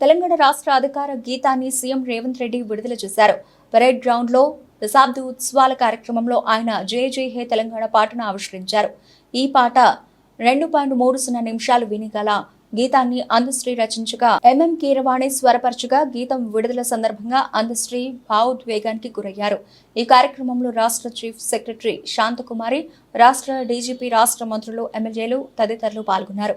తెలంగాణ రాష్ట్ర అధికార గీతాన్ని సీఎం రేవంత్ రెడ్డి విడుదల చేశారు. పరేడ్ గ్రౌండ్లో దశాబ్ది ఉత్సవాల కార్యక్రమంలో ఆయన జే జై హే తెలంగాణ పాటను ఆవిష్కరించారు. ఈ పాట రెండు పాయింట్ మూడు సున్నా నిమిషాలు వినిగల గీతాన్ని అందుశ్రీ రచించగా ఎంఎం కీరవాణి స్వరపరచుగా గీతం విడుదల సందర్భంగా అందుశ్రీ భావోద్వేగానికి గురయ్యారు. ఈ కార్యక్రమంలో రాష్ట్ర చీఫ్ సెక్రటరీ శాంతకుమారి రాష్ట్ర డీజీపీ రాష్ట్ర మంత్రులు ఎమ్మెల్యేలు తదితరులు పాల్గొన్నారు.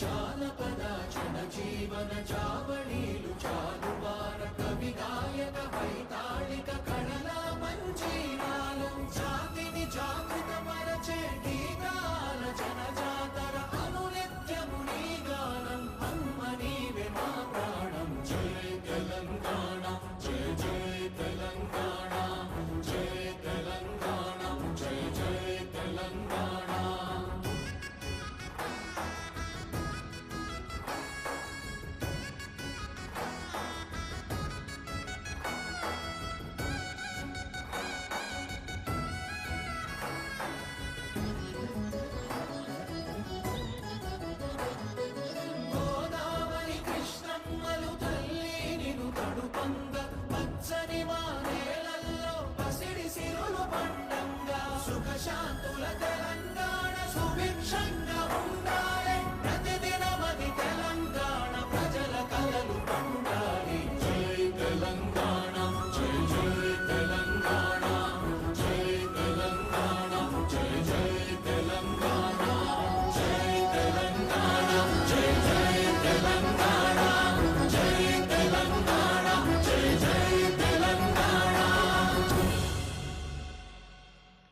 జానపద జన జీవన జా Sunshine.